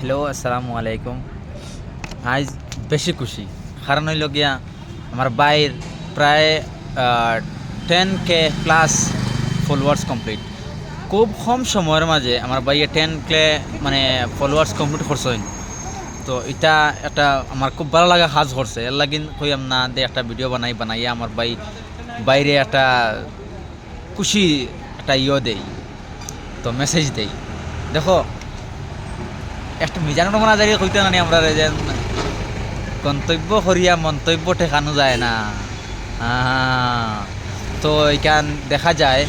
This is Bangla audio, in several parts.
হ্যালো আসসালামু আলাইকুম। আজ বেশি খুশি। কারণ হইল গিয়া আমার বাইর প্রায় ten K plus followers complete খুব কম সময়ের মাঝে আমার বাইয়ে টেন কে মানে ফলোয়ার্স কমপ্লিট করছেন তো এটা একটা আমার খুব ভালো লাগা কাজ করছে। এর লাগিন কইয়াম না, দে একটা ভিডিও বানাই, বানাইয়া আমার বাই বাইরে একটা খুশি একটা ইয়ে দেই। তো মেসেজ দেই। দেখো একটা মিজানুর রহমান আজারি কইতে নানি আমরা যেন গন্তব্য করিয়া মন্তব্য ঠেকানো যায় না। তো এইখান দেখা যায়।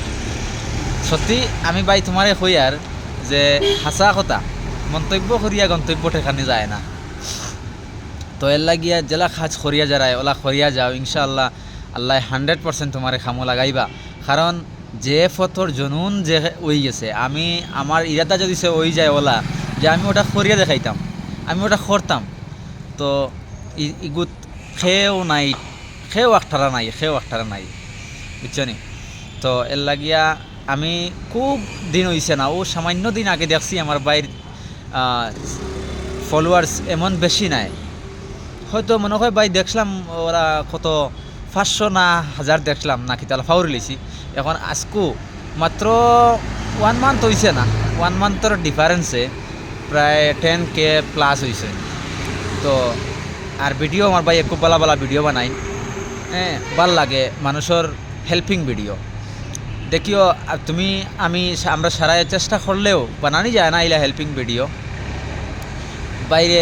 সত্যি আমি ভাই তোমারে কই আর যে হাসা কথা, মন্তব্য করিয়া গন্তব্য ঠেকানো যায় না। তো এর লাগিয়া জেলা খাজ করিয়া যারায় ওলা করিয়া যাও, ইনশাআল্লাহ আল্লাহ হান্ড্রেড পার্সেন্ট তোমারে খামো লাগাইবা। কারণ যে ফতর জনুন যে ওই গেছে, আমি, আমার ইরাদা যদি সে ওই যায় ওলা যে আমি ওটা করিয়া দেখাইতাম, আমি ওটা করতাম তো ইগুত খেয়েও নাই, খেয়েও একটারা নাই, খেয়েও একটারা নাই, বুঝছ নি? তো এর লাগিয়া আমি খুব দিন হইছে না, ও সামান্য দিন আগে দেখছি আমার বাইর ফলোয়ার্স এমন বেশি নাই। হয়তো মনে হয় ভাই দেখলাম ওরা কত পাঁচশো না হাজার দেখলাম না কিতালা ফাউরি লিছি এখন আজকু মাত্র ওয়ান মান্থ হয়েছে না ওয়ান মান্থর ডিফারেন্সে প্রায় টেন কে প্লাস হয়েছে তো, আর ভিডিও আমার ভাই খুব বালা বালা ভিডিও বানাই হ্যাঁ ভালো লাগে, মানুষের হেল্পিং ভিডিও দেখিও তুমি, আমি, আমরা সারাই চেষ্টা করলেও বানানি যায় না ইলা হেল্পিং ভিডিও বাইরে,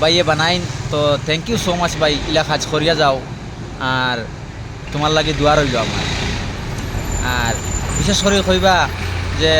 বাইয়ে বানাইন, তো থ্যাংক ইউ সো মাচ ভাই ইলা কাজ করিয়া যাও। আর তোমার লাগে দোয়া রইল আমার। আর বিশেষ করে কইবা যে